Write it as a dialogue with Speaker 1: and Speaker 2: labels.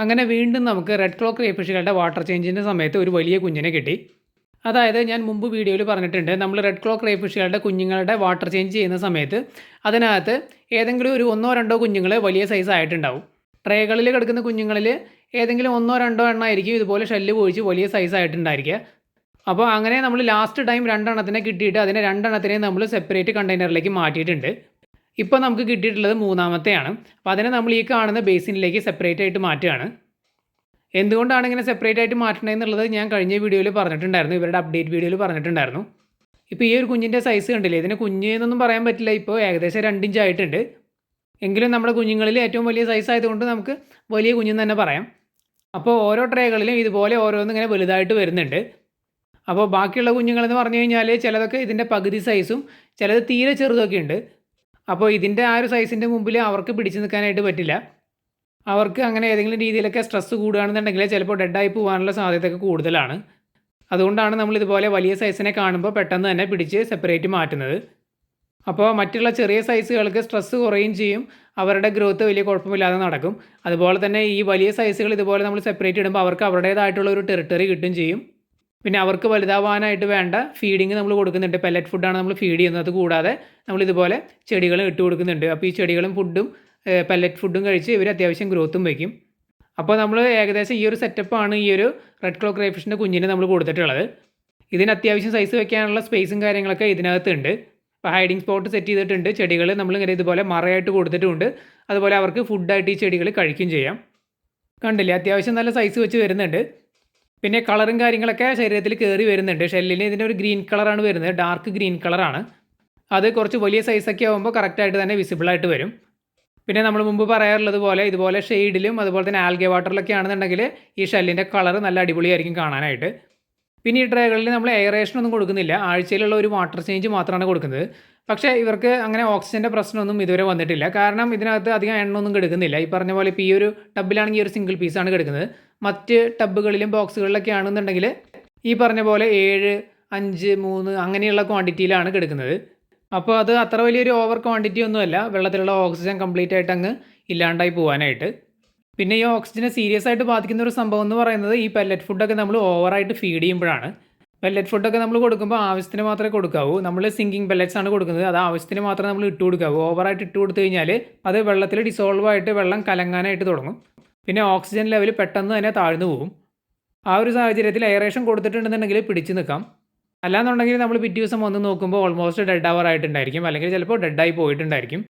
Speaker 1: അങ്ങനെ വീണ്ടും നമുക്ക് റെഡ് ക്ലോക്ക് ക്രേഫിഷുകളുടെ വാട്ടർ ചേഞ്ചിന്റെ സമയത്ത് ഒരു വലിയ കുഞ്ഞിനെ കിട്ടി. അതായത് ഞാൻ മുമ്പ് വീഡിയോയിൽ പറഞ്ഞിട്ടുണ്ട് നമ്മൾ റെഡ് ക്ലോക്ക് ക്രേഫിഷുകളുടെ കുഞ്ഞുങ്ങളുടെ വാട്ടർ ചേഞ്ച് ചെയ്യുന്ന സമയത്ത് അതിനകത്ത് ഏതെങ്കിലും ഒരു ഒന്നോ രണ്ടോ കുഞ്ഞുങ്ങൾ വലിയ സൈസ് ആയിട്ടുണ്ടാവും. ട്രേകളിൽ കിടക്കുന്ന കുഞ്ഞുങ്ങളിൽ ഏതെങ്കിലും ഒന്നോ രണ്ടോ എണ്ണമായിരിക്കും ഇതുപോലെ ഷെല്ല് പോയിച്ച് വലിയ സൈസ് ആയിട്ടുണ്ടായിരിക്കുക. അപ്പോൾ അങ്ങനെ നമ്മൾ ലാസ്റ്റ് ടൈം രണ്ടെണ്ണത്തിനെ കിട്ടിയിട്ട് അതിനെ രണ്ടെണ്ണത്തിനെ നമ്മൾ സെപ്പറേറ്റ് കണ്ടെയ്നറിലേക്ക് മാറ്റിയിട്ടുണ്ട്. ഇപ്പോൾ നമുക്ക് കിട്ടിയിട്ടുള്ളത് മൂന്നാമത്തെയാണ്. അപ്പോൾ അതിനെ നമ്മൾ ഈ കാണുന്ന ബേസിനിലേക്ക് സെപ്പറേറ്റ് ആയിട്ട് മാറ്റുകയാണ്. എന്തുകൊണ്ടാണ് ഇങ്ങനെ സെപ്പറേറ്റ് ആയിട്ട് മാറ്റണേ എന്നുള്ളത് ഞാൻ കഴിഞ്ഞ വീഡിയോയിൽ പറഞ്ഞിട്ടുണ്ടായിരുന്നു. ഇവരുടെ അപ്ഡേറ്റ് വീഡിയോയിൽ പറഞ്ഞിട്ടുണ്ടായിരുന്നു. ഇപ്പോൾ ഈ ഒരു കുഞ്ഞിന്റെ സൈസ് കണ്ടില്ലേ? ഇതിന് കുഞ്ഞ് എന്നൊന്നും പറയാൻ പറ്റില്ല. ഇപ്പോൾ ഏകദേശം രണ്ടിഞ്ച് ആയിട്ടുണ്ട്. എങ്കിലും നമ്മുടെ കുഞ്ഞുങ്ങളിൽ ഏറ്റവും വലിയ സൈസ് ആയതുകൊണ്ട് നമുക്ക് വലിയ കുഞ്ഞെന്ന് തന്നെ പറയാം. അപ്പോൾ ഓരോ ട്രേകളിലും ഇതുപോലെ ഓരോന്നും ഇങ്ങനെ വലുതായിട്ട് വരുന്നുണ്ട്. അപ്പോൾ ബാക്കിയുള്ള കുഞ്ഞുങ്ങളെന്ന് പറഞ്ഞു കഴിഞ്ഞാൽ ചിലതൊക്കെ ഇതിന്റെ പകുതി സൈസും ചിലത് തീരെ ചെറുതൊക്കെ ഉണ്ട്. അപ്പോൾ ഇതിന്റെ ആ ഒരു സൈസിന്റെ മുമ്പിൽ അവർക്ക് പിടിച്ചു നിൽക്കാനായിട്ട് പറ്റില്ല. അവർക്ക് അങ്ങനെ ഏതെങ്കിലും രീതിയിലൊക്കെ സ്ട്രെസ്സ് കൂടുകയാണെന്നുണ്ടെങ്കിൽ ചിലപ്പോൾ ഡെഡായി പോകാനുള്ള സാധ്യതയൊക്കെ കൂടുതലാണ്. അതുകൊണ്ടാണ് നമ്മൾ ഇതുപോലെ വലിയ സൈസിനെ കാണുമ്പോൾ പെട്ടെന്ന് തന്നെ പിടിച്ച് സെപ്പറേറ്റ് മാറ്റുന്നത്. അപ്പോൾ മറ്റുള്ള ചെറിയ സൈസുകൾക്ക് സ്ട്രെസ്സ് കുറയും ചെയ്യും. അവരുടെ ഗ്രോത്ത് വലിയ കുഴപ്പമില്ലാതെ നടക്കും. അതുപോലെ തന്നെ ഈ വലിയ സൈസുകൾ ഇതുപോലെ നമ്മൾ സെപ്പറേറ്റ് ഇടുമ്പോൾ അവർക്ക് അവരുടേതായിട്ടുള്ള ഒരു ടെറിട്ടറി കിട്ടും ചെയ്യും. പിന്നെ അവർക്ക് വലുതാവാനായിട്ട് വേണ്ട ഫീഡിങ് നമ്മൾ കൊടുക്കുന്നുണ്ട്. പെല്ലറ്റ് ഫുഡാണ് നമ്മൾ ഫീഡ് ചെയ്യുന്നത്. കൂടാതെ നമ്മൾ ഇതുപോലെ ചെടികളും ഇട്ട് കൊടുക്കുന്നുണ്ട്. അപ്പോൾ ഈ ചെടികളും ഫുഡും പെല്ലറ്റ് ഫുഡും കഴിച്ച് ഇവർ അത്യാവശ്യം ഗ്രോത്തും വയ്ക്കും. അപ്പോൾ നമ്മൾ ഏകദേശം ഈ ഒരു സെറ്റപ്പാണ് ഈ ഒരു റെഡ് ക്ലോ ക്രൈഫിഷിന്റെ കുഞ്ഞിന് നമ്മൾ കൊടുത്തിട്ടുള്ളത്. ഇതിന് അത്യാവശ്യം സൈസ് വെക്കാനുള്ള സ്പേസും കാര്യങ്ങളൊക്കെ ഇതിനകത്തുണ്ട്. അപ്പോൾ ഹൈഡിങ് സ്പോട്ട് സെറ്റ് ചെയ്തിട്ടുണ്ട്. ചെടികൾ നമ്മളിങ്ങനെ ഇതുപോലെ മറയായിട്ട് കൊടുത്തിട്ടുമുണ്ട് അതുപോലെ അവർക്ക് ഫുഡായിട്ട് ഈ ചെടികൾ കഴിക്കുകയും ചെയ്യാം. കണ്ടില്ലേ? അത്യാവശ്യം നല്ല സൈസ് വെച്ച് വരുന്നുണ്ട്. പിന്നെ കളറും കാര്യങ്ങളൊക്കെ ശരീരത്തിൽ കയറി വരുന്നുണ്ട്. ഷെല്ലിന് ഇതിന്റെ ഒരു ഗ്രീൻ കളറാണ് വരുന്നത്. ഡാർക്ക് ഗ്രീൻ കളറാണ്. അത് കുറച്ച് വലിയ സൈസൊക്കെ ആകുമ്പോൾ കറക്റ്റായിട്ട് തന്നെ വിസിബിളായിട്ട് വരും. പിന്നെ നമ്മൾ മുമ്പ് പറയാറുള്ളത് പോലെ ഇതുപോലെ ഷെയ്ഡിലും അതുപോലെ തന്നെ ആൽഗെ വാട്ടറിലൊക്കെ ആണെന്നുണ്ടെങ്കിൽ ഈ ഷെല്ലിന്റെ കളർ നല്ല അടിപൊളിയായിരിക്കും കാണാനായിട്ട്. പിന്നെ ഈ ട്രേകളിൽ നമ്മൾ എയറേഷൻ ഒന്നും കൊടുക്കുന്നില്ല. ആഴ്ചയിലുള്ള ഒരു വാട്ടർ ചേഞ്ച് മാത്രമാണ് കൊടുക്കുന്നത്. പക്ഷേ ഇവർക്ക് അങ്ങനെ ഓക്സിജന്റെ പ്രശ്നമൊന്നും ഇതുവരെ വന്നിട്ടില്ല. കാരണം ഇതിനകത്ത് അധികം എണ്ണമൊന്നും കിടക്കുന്നില്ല. ഈ പറഞ്ഞ പോലെ ഇപ്പോൾ ഈ ഒരു ടബിലാണെങ്കിൽ ഒരു സിംഗിൾ പീസാണ് കിടക്കുന്നത്. മറ്റ് ടബുകളിലും ബോക്സുകളിലൊക്കെ ആണെന്നുണ്ടെങ്കിൽ ഈ പറഞ്ഞ പോലെ ഏഴ് അഞ്ച് മൂന്ന് അങ്ങനെയുള്ള ക്വാണ്ടിറ്റിയിലാണ് കിടക്കുന്നത്. അപ്പോൾ അത് അത്ര വലിയൊരു ഓവർ ക്വാണ്ടിറ്റി ഒന്നുമല്ല. വെള്ളത്തിലുള്ള ഓക്സിജൻ കംപ്ലീറ്റ് ആയിട്ട് അങ്ങ് ഇല്ലാണ്ടായി പോകാനായിട്ട് പിന്നെ ഈ ഓക്സിജനെ സീരിയസ് ആയിട്ട് ബാധിക്കുന്ന ഒരു സംഭവം എന്ന് പറയുന്നത് ഈ പെല്ലറ്റ് ഫുഡൊക്കെ നമ്മൾ ഓവറായിട്ട് ഫീഡ് ചെയ്യുമ്പോഴാണ്. പെല്ലറ്റ് ഫുഡൊക്കെ നമ്മൾ കൊടുക്കുമ്പോൾ ആവശ്യത്തിന് മാത്രമേ കൊടുക്കാവൂ. നമ്മൾ സിങ്കിങ് പെല്ലറ്റ്സ് ആണ് കൊടുക്കുന്നത്. അത് ആവശ്യത്തിന് മാത്രമേ നമ്മൾ ഇട്ട് കൊടുക്കാവൂ. ഓവറായിട്ട് ഇട്ട് കൊടുത്തു കഴിഞ്ഞാൽ അത് വെള്ളത്തിൽ ഡിസോൾവ് ആയിട്ട് വെള്ളം കലങ്ങാനായിട്ട് തുടങ്ങും. പിന്നെ ഓക്സിജൻ ലെവൽ പെട്ടെന്ന് തന്നെ താഴ്ന്നു പോകും ആ ഒരു സാഹചര്യത്തിൽ എയറേഷൻ കൊടുത്തിട്ടുണ്ടെന്നുണ്ടെങ്കിൽ പിടിച്ചു നിൽക്കാം. അല്ലാന്നുണ്ടെങ്കിൽ നമ്മൾ പിറ്റേ ദിവസം വന്ന് നോക്കുമ്പോൾ ഓൾമോസ്റ്റ് ഡെഡ് അവർ ആയിട്ടുണ്ടായിരിക്കും. അല്ലെങ്കിൽ ചിലപ്പോൾ ഡെഡായി പോയിട്ടുണ്ടായിരിക്കും.